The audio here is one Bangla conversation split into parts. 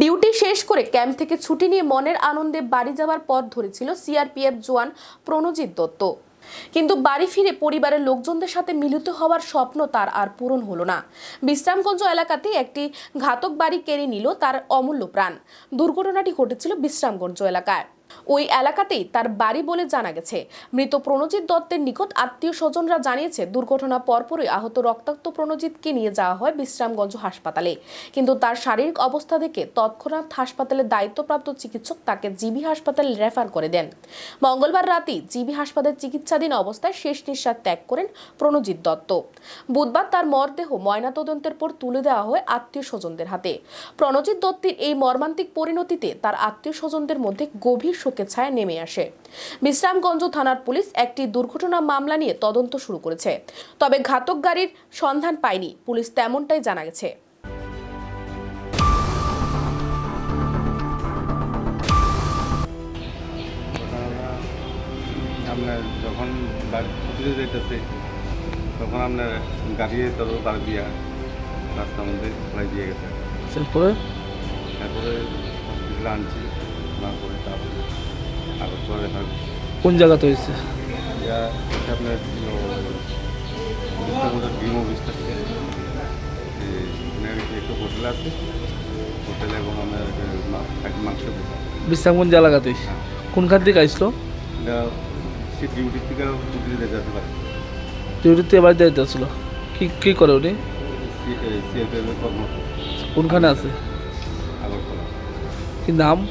ডিউটি শেষ করে ক্যাম্প থেকে ছুটি নিয়ে মনের আনন্দে বাড়ি যাওয়ার পথ ধরেছিল সিআরপিএফ জওয়ান প্রণজিৎ দত্ত। কিন্তু বাড়ি ফিরে পরিবারের লোকজনদের সাথে মিলিত হওয়ার স্বপ্ন তার আর পূরণ হলো না। বিশ্রামগঞ্জ এলাকাতে একটি ঘাতক বাড়ি কেড়ে নিল তার অমূল্য প্রাণ। দুর্ঘটনাটি ঘটেছিল বিশ্রামগঞ্জ এলাকায়। ওই এলাকাতেই তার বাড়ি বলে জানা গেছে। মৃত প্রণজিৎ দত্তের নিকট আত্মীয় স্বজনরা জানিয়েছে, দুর্ঘটনা পরপরই আহত রক্তাক্ত প্রণজিৎকে নিয়ে যাওয়া হয় বিশ্রামগঞ্জ হাসপাতালে। কিন্তু তার শারীরিক অবস্থা দেখে তৎক্ষণাৎ হাসপাতালের দায়িত্বপ্রাপ্ত চিকিৎসক তাকে জিবি হাসপাতালে রেফার করে দেন। মঙ্গলবার রাতেই জিবি হাসপাতালে চিকিৎসাধীন অবস্থায় শেষ নিঃশ্বাস ত্যাগ করেন প্রণজিৎ দত্ত। বুধবার তার মরদেহ ময়নাতদন্তের পর তুলে দেওয়া হয় আত্মীয় স্বজনদের হাতে। প্রণজিৎ দত্তের এই মর্মান্তিক পরিণতিতে তার আত্মীয় স্বজনদের মধ্যে গভীর শোকের ছায়া নেমে আসে। বিশ্রামগঞ্জ থানার পুলিশ একটি দুর্ঘটনা মামলা নিয়ে তদন্ত শুরু করেছে। তবে ঘাতক গাড়ির সন্ধান পায়নি পুলিশ তেমনটাই জানা গেছে। আপনার যখন ছুটিতে যেতেছে তখন আপনার গাড়ি দিয়া রাস্তার মধ্যে ফেলাই দিয়ে গেছে। তারপরে? তারপরে হসপিটালে আনছি রেফার কোন জায়গাতে হয়েছে? বিস্তার একটু হোটেল আছে। হোটেল এবং আপনার মা- এক মাংস বিশ্রামগঞ্জ এলাকাতে হ্যাঁ। কোনখান থেকে আসলো? সে থেকে যেতে পারে। ডিউটিতে বাড়িতে যেতে আসছিল কি কি করে উনি? কোনখানে আছে? কি নাম?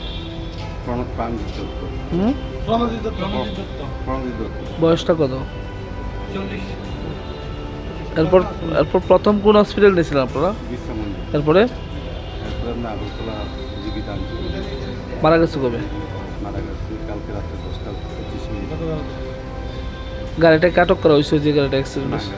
প্রণব প্রাণ বয়সটা কত? এরপর এরপর প্রথম কোন হসপিটাল নিয়েছিলেন আপনারা? এরপরে? মারা গেছে কবে? গাড়িটাকে আটক করা হয়েছে যে গাড়িটা অ্যাক্সিডেন্ট হয়েছে?